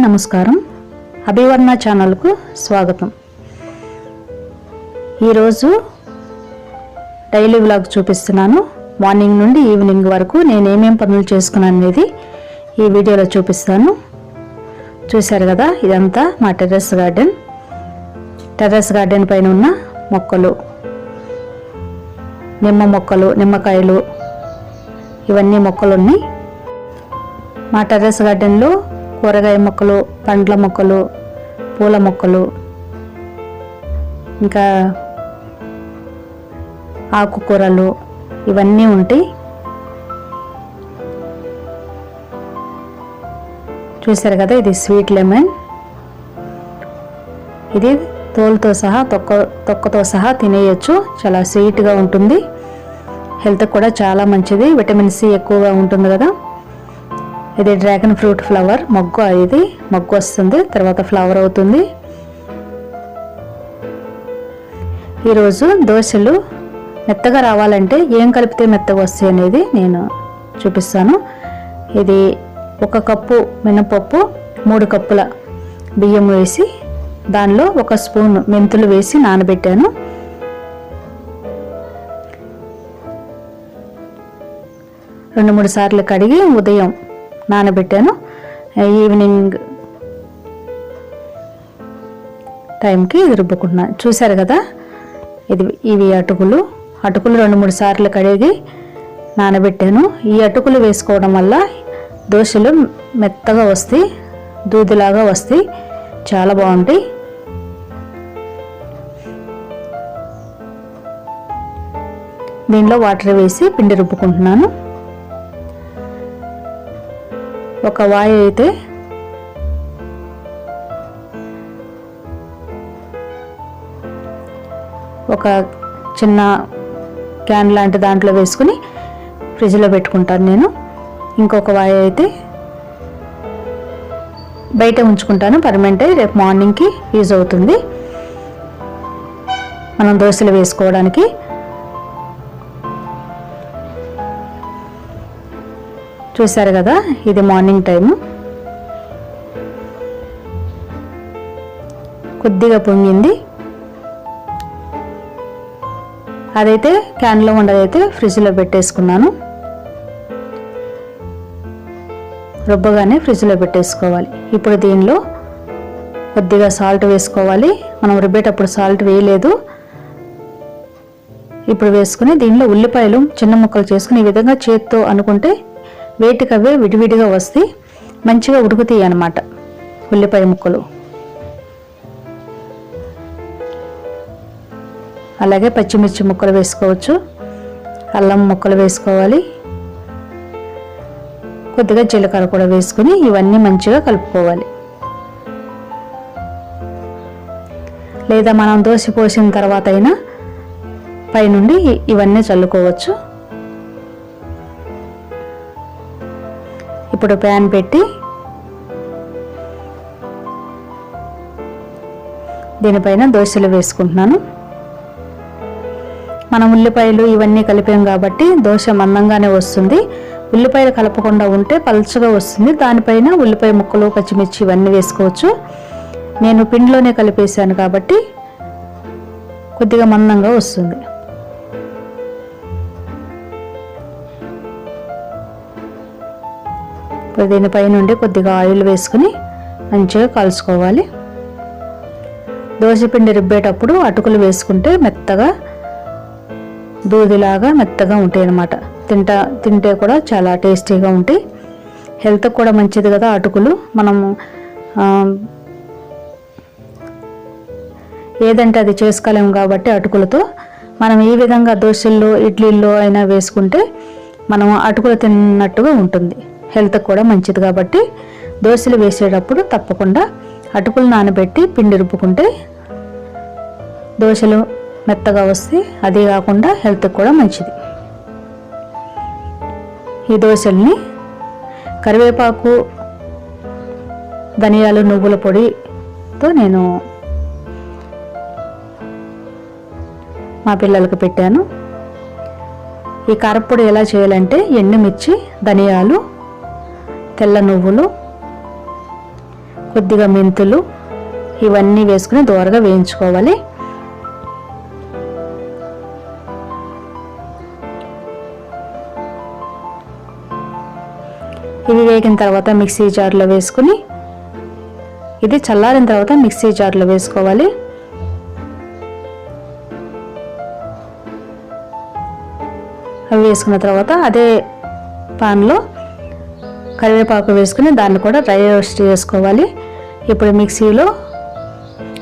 అందరికీ నమస్కారం. అభివర్ణ ఛానల్కు స్వాగతం. ఈరోజు డైలీ వ్లాగ్ చూపిస్తున్నాను. మార్నింగ్ నుండి ఈవినింగ్ వరకు నేను ఏమేం పనులు చేసుకున్నాను అనేది ఈ వీడియోలో చూపిస్తాను. చూశారు కదా ఇదంతా మా టెర్రస్ గార్డెన్. టెర్రస్ గార్డెన్ పైన ఉన్న మొక్కలు. నిమ్మ మొక్కలు నిమ్మకాయలు ఇవన్నీ మొక్కలు ఉన్నాయి మా టెర్రస్ గార్డెన్లో కూరగాయ మొక్కలు పండ్ల మొక్కలు పూల మొక్కలు ఇంకా ఆకుకూరలు ఇవన్నీ ఉంటాయి చూసారు కదా ఇది స్వీట్ లెమన్. ఇది తోలుతో సహా తొక్క తొక్కతో సహా తినేయచ్చు. చాలా స్వీట్గా ఉంటుంది. హెల్త్కి కూడా చాలా మంచిది. విటమిన్ సి ఎక్కువగా ఉంటుంది కదా. ఇది డ్రాగన్ ఫ్రూట్ ఫ్లవర్. మొగ్గు ఇది మొగ్గు వస్తుంది. తర్వాత ఫ్లవర్ అవుతుంది. ఈరోజు దోశలు మెత్తగా రావాలంటే ఏం కలిపితే మెత్తగా వస్తాయి అనేది నేను చూపిస్తాను. ఇది ఒక కప్పు మినపప్పు మూడు కప్పుల బియ్యం వేసి దానిలో ఒక స్పూన్ మెంతులు వేసి నానబెట్టాను. రెండు మూడు సార్లు కడిగి ఉదయం నానబెట్టాను. ఈవినింగ్ టైంకి ఇది రుబ్బుకుంటున్నాను చూశారు కదా? ఇది ఇవి అటుకులు. అటుకులు రెండు మూడు సార్లు కడిగి నానబెట్టాను. ఈ అటుకులు వేసుకోవడం వల్ల దోశలు మెత్తగా వస్తాయి దూదిలాగా వస్తాయి. చాలా బాగుంటాయి. దీనిలో వాటర్ వేసి పిండి రుబ్బుకుంటున్నాను. ఒక వాయి అయితే ఒక చిన్న క్యాన్ లాంటి దాంట్లో వేసుకుని ఫ్రిడ్జ్లో పెట్టుకుంటాను నేను. ఇంకొక వాయి అయితే బయట ఉంచుకుంటాను. పర్మనెంట్ రేపు మార్నింగ్కి యూజ్ అవుతుంది. మనం దోశలు వేసుకోవడానికి. చూసారు కదా ఇది మార్నింగ్ టైము. కొద్దిగా పొంగింది. అదైతే క్యాన్లో ఉండదైతే ఫ్రిడ్జ్లో పెట్టేసుకున్నాను. రుబ్బగానే ఫ్రిడ్జ్లో పెట్టేసుకోవాలి. ఇప్పుడు దీనిలో కొద్దిగా సాల్ట్ వేసుకోవాలి. మనం రుబ్బేటప్పుడు సాల్ట్ వేయలేదు. ఇప్పుడు వేసుకుని దీనిలో ఉల్లిపాయలు చిన్న ముక్కలు చేసుకుని ఈ విధంగా చేత్తో అనుకుంటే వేటికవే విడివిడిగా వస్తే మంచిగా ఉడుకుతాయి అన్నమాట ఉల్లిపాయ ముక్కలు. అలాగే పచ్చిమిర్చి ముక్కలు వేసుకోవచ్చు. అల్లం ముక్కలు వేసుకోవాలి. కొద్దిగా జీలకర్ర కూడా వేసుకుని ఇవన్నీ మంచిగా కలుపుకోవాలి. లేదా మనం దోశ పోసిన తర్వాత అయినా పైనుండి ఇవన్నీ చల్లుకోవచ్చు. ఇప్పుడు ప్యాన్ పెట్టి దీనిపైన దోశలు వేసుకుంటున్నాను. మనం ఉల్లిపాయలు ఇవన్నీ కలిపాం కాబట్టి దోశ మందంగానే వస్తుంది. ఉల్లిపాయలు కలపకుండా ఉంటే పలుచగా వస్తుంది. దానిపైన ఉల్లిపాయ ముక్కలు పచ్చిమిర్చి ఇవన్నీ వేసుకోవచ్చు. నేను పిండిలోనే కలిపేసాను కాబట్టి కొద్దిగా మందంగా వస్తుంది. దీనిపై నుండి కొద్దిగా ఆయిల్ వేసుకుని మంచిగా కలుసుకోవాలి. పిండి రుబ్బేటప్పుడు అటుకులు వేసుకుంటే మెత్తగా దూదిలాగా మెత్తగా ఉంటాయి అన్నమాట. తింటా తింటే కూడా చాలా టేస్టీగా ఉంటాయి. హెల్త్కి కూడా మంచిది కదా అటుకులు. మనము ఏదంటే అది చేసుకోలేము కాబట్టి అటుకులతో. మనం ఈ విధంగా దోశల్లో ఇడ్లీల్లో అయినా వేసుకుంటే మనం అటుకులు తిన్నట్టుగా ఉంటుంది. హెల్త్కి కూడా మంచిది కాబట్టి దోశలు వేసేటప్పుడు తప్పకుండా అటుకులు నానబెట్టి పిండి రుబ్బుకుంటే దోశలు మెత్తగా వస్తే అది కాకుండా హెల్త్కి కూడా మంచిది. ఈ దోశల్ని కరివేపాకు ధనియాలు నువ్వుల పొడితో నేను మా పిల్లలకు పెట్టాను. ఈ కారపొడి ఎలా చేయాలంటే ఎండుమిర్చి ధనియాలు తెల్ల నువ్వులు కొద్దిగా మెంతులు ఇవన్నీ వేసుకుని దోరగా వేయించుకోవాలి. ఇవి వేగిన తర్వాత మిక్సీ జార్లో వేసుకుని ఇది చల్లారిన తర్వాత మిక్సీ జార్లో వేసుకోవాలి. అవి వేసుకున్న తర్వాత అదే పాన్లో కరివేపాకు వేసుకుని దాన్ని కూడా డ్రై రోస్ట్ చేసుకోవాలి. ఇప్పుడు మిక్సీలో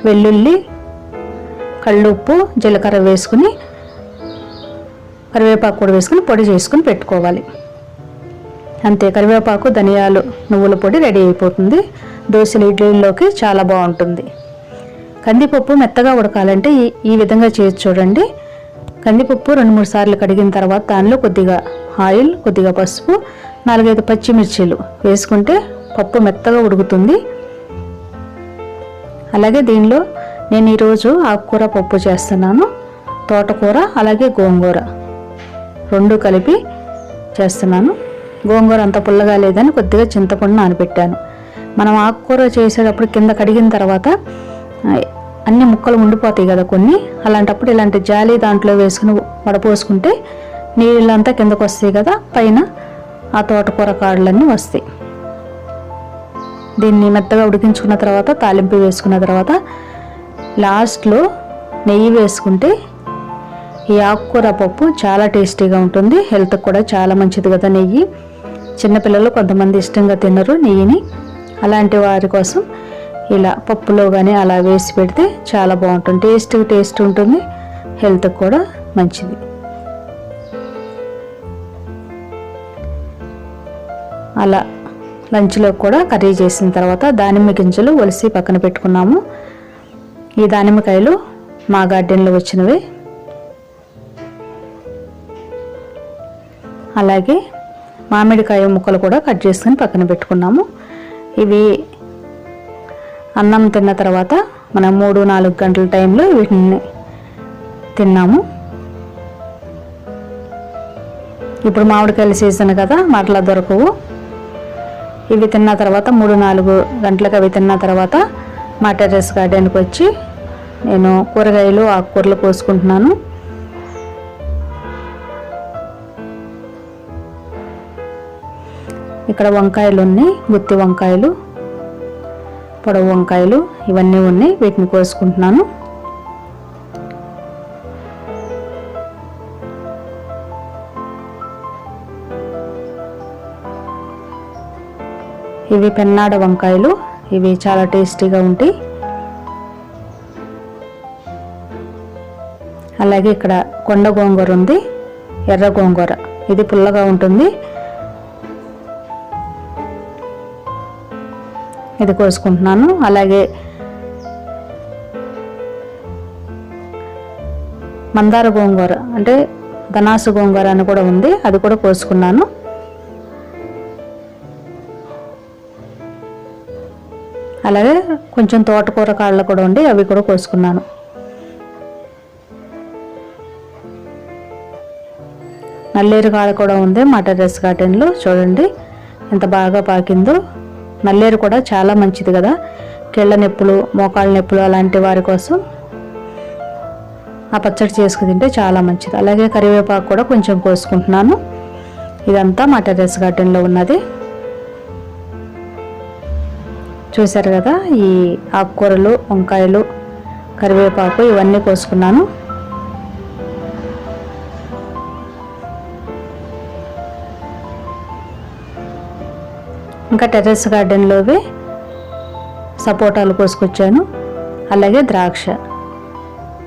వెల్లుల్లి కళ్ళుప్పు జీలకర్ర వేసుకుని కరివేపాకు కూడా వేసుకుని పొడి చేసుకుని పెట్టుకోవాలి. అంతే కరివేపాకు ధనియాలు నువ్వుల పొడి రెడీ అయిపోతుంది. దోశలు ఇడ్లీల్లోకి చాలా బాగుంటుంది. కందిపప్పు మెత్తగా ఉడకాలంటే ఈ ఈ విధంగా చేసి చూడండి. కందిపప్పు రెండు మూడు సార్లు కడిగిన తర్వాత దానిలో కొద్దిగా ఆయిల్ కొద్దిగా పసుపు నాలుగైదు పచ్చిమిర్చీలు వేసుకుంటే పప్పు మెత్తగా ఉడుకుతుంది. అలాగే దీనిలో నేను ఈరోజు ఆకుకూర పప్పు చేస్తున్నాను తోటకూర అలాగే గోంగూర రెండు కలిపి చేస్తున్నాను. గోంగూర అంత పుల్లగా లేదని కొద్దిగా చింతపండు నానబెట్టాను. మనం ఆకుకూర చేసేటప్పుడు కింద కడిగిన తర్వాత అన్ని ముక్కలు ఉండిపోతాయి కదా కొన్ని అలాంటప్పుడు ఇలాంటి జాలి దాంట్లో వేసుకుని వడపోసుకుంటే నీళ్ళంతా కిందకు వస్తాయి కదా పైన ఆ తోటకూర కాడలన్నీ వస్తాయి. దీన్ని మెత్తగా ఉడికించుకున్న తర్వాత తాలింపు వేసుకున్న తర్వాత లాస్ట్లో నెయ్యి వేసుకుంటే ఈ ఆకుకూర పప్పు చాలా టేస్టీగా ఉంటుంది. హెల్త్కి కూడా చాలా మంచిది కదా నెయ్యి. చిన్నపిల్లలు కొంతమంది ఇష్టంగా తినరు నెయ్యిని. అలాంటి వారి కోసం ఇలా పప్పులో కానీ అలా వేసి పెడితే చాలా బాగుంటుంది. టేస్ట్ టేస్ట్ ఉంటుంది. హెల్త్కి కూడా మంచిది. అలా లంచ్లో కూడా కర్రీ చేసిన తర్వాత దానిమ్మ గింజలు ఒలిసి పక్కన పెట్టుకున్నాము. ఈ దానిమ్మకాయలు మా గార్డెన్లో వచ్చినవి. అలాగే మామిడికాయ ముక్కలు కూడా కట్ చేసుకుని పక్కన పెట్టుకున్నాము. ఇవి అన్నం తిన్న తర్వాత మనం మూడు నాలుగు గంటల టైంలో వీటిని తిన్నాము. ఇప్పుడు మామిడికాయల సీజన్ కదా మరలా దొరకవు. ఇవి తిన్న తర్వాత మూడు నాలుగు గంటలకు అవి తిన్న తర్వాత మా టెర్రస్ గార్డెన్కి వచ్చి నేను కూరగాయలు ఆకుకూరలు కోసుకుంటున్నాను. ఇక్కడ వంకాయలు ఉన్నాయి గుత్తి వంకాయలు పొడవు వంకాయలు ఇవన్నీ ఉన్నాయి వీటిని కోసుకుంటున్నాను. ఇవి పెన్నాడ వంకాయలు. ఇవి చాలా టేస్టీగా ఉంటాయి. అలాగే ఇక్కడ కొండ గోంగూర ఉంది. ఎర్ర గోంగూర. ఇది పుల్లగా ఉంటుంది. ఇది కోసుకుంటున్నాను. అలాగే మందార గోంగూర. అంటే ధనాసు గోంగూర అని కూడా ఉంది. అది కూడా కోసుకున్నాను. అలాగే కొంచెం తోటకూర కాళ్ళు కూడా ఉండి అవి కూడా కోసుకున్నాను. నల్లేరు కాడ కూడా ఉంది మా టెర్రస్ గార్డెన్లో. చూడండి ఎంత బాగా పాకిందో. నల్లేరు కూడా చాలా మంచిది కదా. కీళ్ళ నొప్పులు మోకాళ్ళ నొప్పులు అలాంటి వారి కోసం ఆ పచ్చడి చేసుకుని తింటే చాలా మంచిది. అలాగే కరివేపాకు కూడా కొంచెం కోసుకుంటున్నాను. ఇదంతా మా టెర్రస్ గార్డెన్లో ఉన్నది. చూశారు కదా ఈ ఆకుకూరలు వంకాయలు కరివేపాకు ఇవన్నీ కోసుకున్నాను. ఇంకా టెర్రస్ గార్డెన్లోవి సపోటాలు కోసుకొచ్చాను. అలాగే ద్రాక్ష.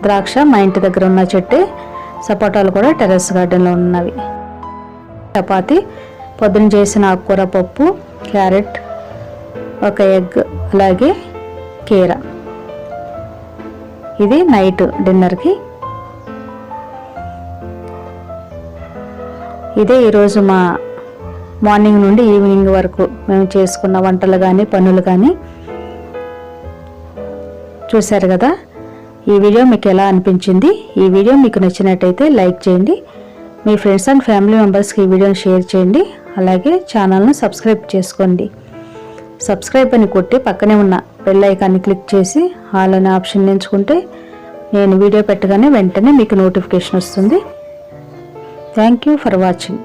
ద్రాక్ష మా ఇంటి దగ్గర ఉన్న చెట్టే సపోటాలు కూడా టెర్రస్ గార్డెన్లో ఉన్నవి. చపాతి పొద్దున చేసిన ఆకుకూర పప్పు క్యారెట్ ఒక ఎగ్ అలాగే కీర. ఇది నైట్ డిన్నర్కి. ఇదే ఈరోజు మా మార్నింగ్ నుండి ఈవినింగ్ వరకు మేము చేసుకున్న వంటలు కానీ పనులు కానీ చూశారు కదా? ఈ వీడియో మీకు ఎలా అనిపించింది? ఈ వీడియో మీకు నచ్చినట్టయితే లైక్ చేయండి. మీ ఫ్రెండ్స్ అండ్ ఫ్యామిలీ మెంబర్స్కి ఈ వీడియోని షేర్ చేయండి. అలాగే ఛానల్ను సబ్స్క్రైబ్ చేసుకోండి. సబ్స్క్రైబ్ అని కొట్టి పక్కనే ఉన్న బెల్ ఐకాన్ని క్లిక్ చేసి హాల్ అనే ఆప్షన్ ఎంచుకుంటే నేను వీడియో పెట్టగానే వెంటనే మీకు నోటిఫికేషన్ వస్తుంది. Thank you for watching